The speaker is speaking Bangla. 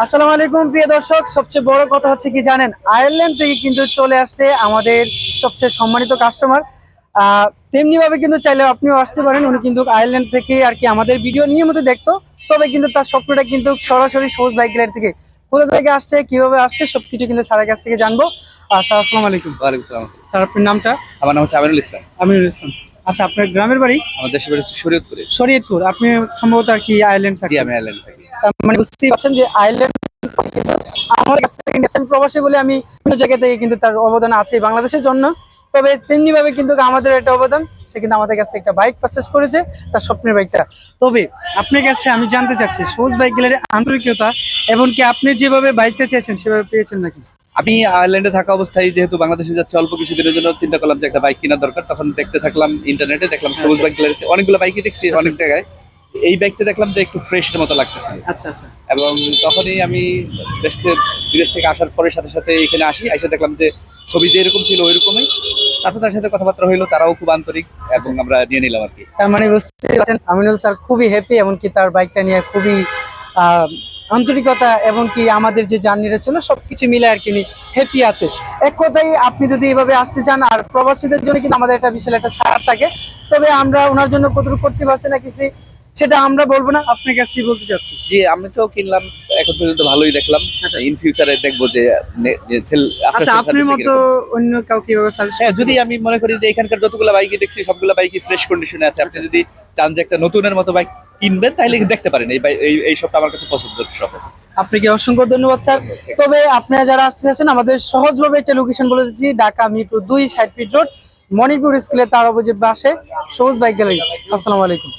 আসসালামু আলাইকুম প্রিয় দর্শক। সবচেয়ে বড় কথা হচ্ছে কি জানেন আয়ারল্যান্ড থেকে কিন্তু চলে আসছে আমাদের সবচেয়ে সম্মানিত কাস্টমার তেমনি ভাবে কিন্তু চাইলে আপনিও আসতে পারেন উনি কিন্তু আয়ারল্যান্ড থেকে আর কি আমাদের ভিডিও নিয়মিত দেখতো। তবে কিন্তু তার স্বপ্নটা কিন্তু সরাসরি সবুজ বাইক গ্যালারি থেকে কোথা থেকে আসছে কীভাবে আসছে সবকিছু কিন্তু স্যারের কাছ থেকে জানব। স্যার আসসালামু আলাইকুম। ওয়ালাইকুম সালাম। স্যার আপনার নামটা? আমার নাম হচ্ছে আমিনুল ইসলাম। আমিনুল ইসলাম। আচ্ছা আপনার গ্রামের বাড়ি? আমার দেশের বাড়ি হচ্ছে শরীয়তপুরে। শরীয়তপুর। আপনি সম্ভবত আর কি আয়ারল্যান্ড থাকি আমি আয়ারল্যান্ড থাকি। মানে বুঝতেই পারছেন যে আয়ারল্যান্ড আমার কাছ নেশন প্রবাসী বলে আমি বিভিন্ন জায়গা থেকে কিন্তু তার অবদান আছে বাংলাদেশের জন্য। তবে তেমনি ভাবে কিন্তু আমাদের একটা অবদান সে কিন্তু আমাদের কাছে একটা বাইক পারচেস করেছে তার স্বপ্নের বাইকটা তবে আপনার কাছে আমি জানতে চাচ্ছি সবুজ বাইক গেলারে আন্তরিকতা এবং কি আপনি যেভাবে বাইকটা চেয়েছেন সেভাবে পেয়েছেন নাকি? আমি আয়ারল্যান্ডে থাকা অবস্থায় যেহেতু বাংলাদেশে যাচ্ছে অল্প কিছুদিনের জন্য চিন্তা করলাম যে একটা বাইক কেনার দরকার। তখন দেখতে থাকলাম ইন্টারনেটে দেখলাম সবুজ বাইক গ্যালারিতে অনেকগুলো বাইকই দেখছি অনেক জায়গায়। এই বাইকটা দেখলাম যে একটু ফ্রেশের মতো লাগতেছে। আচ্ছা আচ্ছা। এবং তখনই আমি দেশ থেকে বিদেশ থেকে আসার পরে সাথে সাথে এখানে আসি এসে দেখলাম যে ছবি যে এরকম ছিল ওইরকমই। তারপর তার সাথে কথাবার্তা হইল তারাও খুব আন্তরিক এবং আমরা নিয়ে নিলাম আর কি তার মানে বুঝতে পারছেন আমিনুল স্যার খুবই হ্যাপি এমনকি তার বাইকটা নিয়ে খুবই আন্তরিকতা এবং কি আমাদের যে জার্নিটা ছিল সবকিছু মিলে আর কি হ্যাপি আছে। এক কথাই আপনি যদি এভাবে আসতে চান আর প্রবাসীদের জন্য কিন্তু আমাদের একটা বিশাল একটা ছাড় থাকে তবে আমরা ওনার জন্য কতটুকু করতে পারছি না কিছু সেটা আমরা বলব না আপনার কাছেই বলতে চাচ্ছি। জি আমি তো কিনলাম এখন পর্যন্ত ভালোই দেখলাম। আচ্ছা। ইন ফিউচারে দেখব যে আচ্ছা আপনার মতো কীরকম। অন্য কাউকে হ্যাঁ যদি আমি মনে করি যে এখানকার যতগুলো বাইকই দেখছি সবগুলো বাইকই ফ্রেশ কন্ডিশনে আছে। আপনি যদি চান যে একটা নতুনের মতো বাইক কিনবেন তাহলে দেখতে পারেন। এই এই সবটা আমার কাছে পছন্দ সব আছে। আপনাকে অসংখ্য ধন্যবাদ স্যার। তবে আপনারা যারা আসতে চাচ্ছেন আমাদের সহজভাবে একটা লোকেশন বলে দিচ্ছি ঢাকা মিরপুর দুই সাইড ফিট রোড মণিপুর স্কুলে তার অপোজিট পাশে সবুজ বাইক গ্যালারি আসসালামু আলাইকুম।